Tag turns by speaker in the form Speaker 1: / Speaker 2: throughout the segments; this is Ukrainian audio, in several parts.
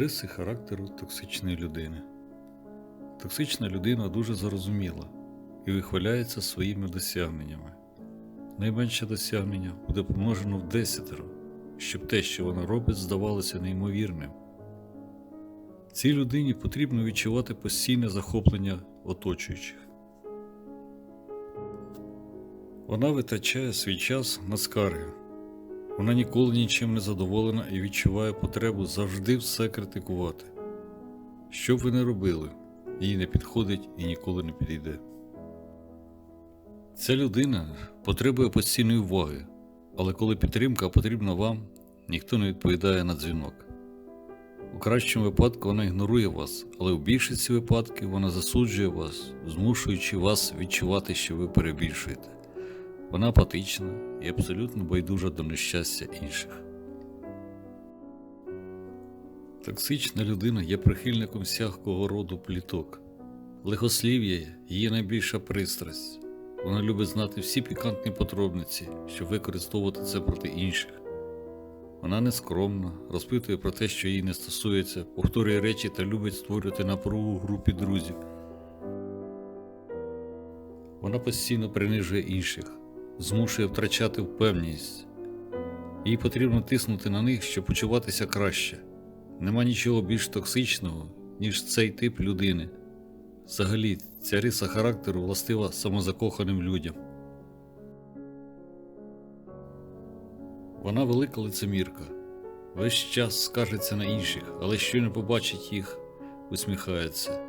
Speaker 1: Риси характеру токсичної людини. Токсична людина дуже зарозуміла і вихваляється своїми досягненнями. Найменше досягнення буде помножено в десятеро, щоб те, що вона робить, здавалося неймовірним. Цій людині потрібно відчувати постійне захоплення оточуючих. Вона витрачає свій час на скарги. Вона ніколи нічим не задоволена і відчуває потребу завжди все критикувати. Що б ви не робили, їй не підходить і ніколи не підійде. Ця людина потребує постійної уваги, але коли підтримка потрібна вам, ніхто не відповідає на дзвінок. У кращому випадку вона ігнорує вас, але у більшості випадків вона засуджує вас, змушуючи вас відчувати, що ви перебільшуєте. Вона апатична і абсолютно байдужа до нещастя інших. Токсична людина є прихильником всякого роду пліток. Лихослів'я її найбільша пристрасть. Вона любить знати всі пікантні подробниці, щоб використовувати це проти інших. Вона нескромна, розпитує про те, що їй не стосується, повторює речі та любить створювати напругу групі друзів. Вона постійно принижує інших, змушує втрачати впевненість. Їй потрібно тиснути на них, щоб почуватися краще. Нема нічого більш токсичного, ніж цей тип людини. Взагалі, ця риса характеру властива самозакоханим людям. Вона велика лицемірка. Весь час скаржиться на інших, але щойно побачить їх, усміхається.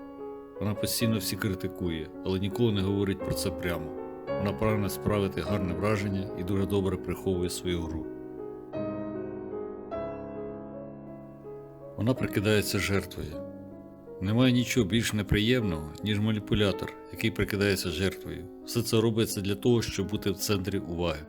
Speaker 1: Вона постійно всі критикує, але ніколи не говорить про це прямо. Вона справити гарне враження і дуже добре приховує свою гру. Вона прикидається жертвою. Немає нічого більш неприємного, ніж маніпулятор, який прикидається жертвою. Все це робиться для того, щоб бути в центрі уваги.